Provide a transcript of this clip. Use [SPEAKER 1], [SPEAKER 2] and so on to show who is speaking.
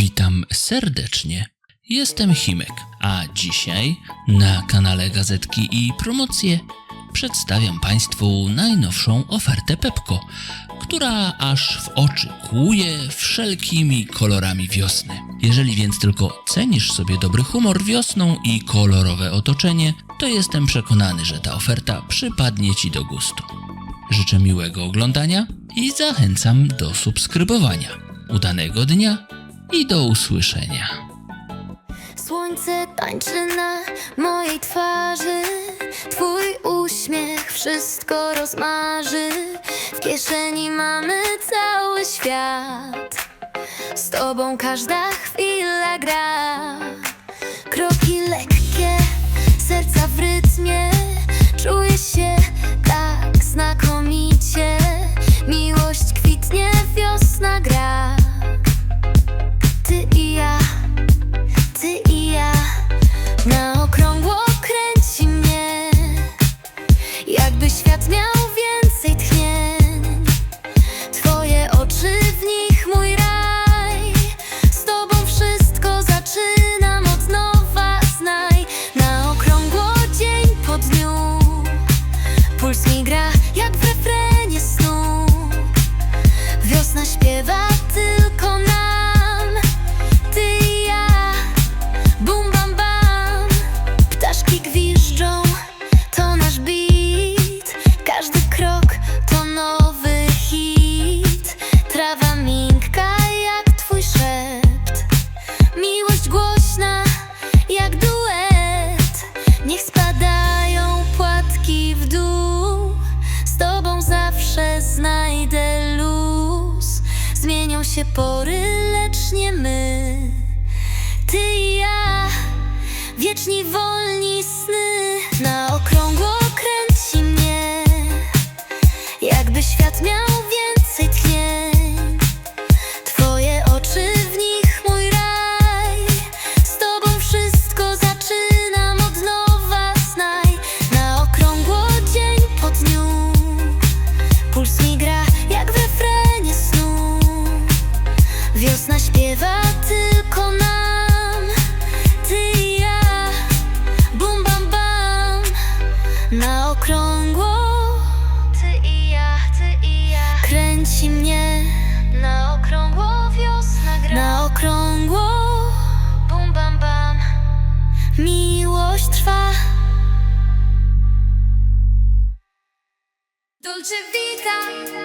[SPEAKER 1] Witam serdecznie. Jestem Himek, a dzisiaj na kanale Gazetki i Promocje przedstawiam Państwu najnowszą ofertę Pepko, która aż w oczy kłuje wszelkimi kolorami wiosny. Jeżeli więc tylko cenisz sobie dobry humor wiosną i kolorowe otoczenie, to jestem przekonany, że ta oferta przypadnie Ci do gustu. Życzę miłego oglądania i zachęcam do subskrybowania. Udanego dnia i do usłyszenia.
[SPEAKER 2] Słońce tańczy na mojej twarzy. Twój uśmiech wszystko rozmarzy. W kieszeni mamy cały świat. Z tobą każda chwila gra curso migrar się pory, lecz nie my. Ty i ja, wieczni wolni sny Na okrągło kręci mnie Jakby świat miał okrągło. Ty i ja, ty i ja. Kręci mnie. Na okrągło wiosna gra. Na okrągło. Bum bam bam. Miłość trwa. Dolce Vita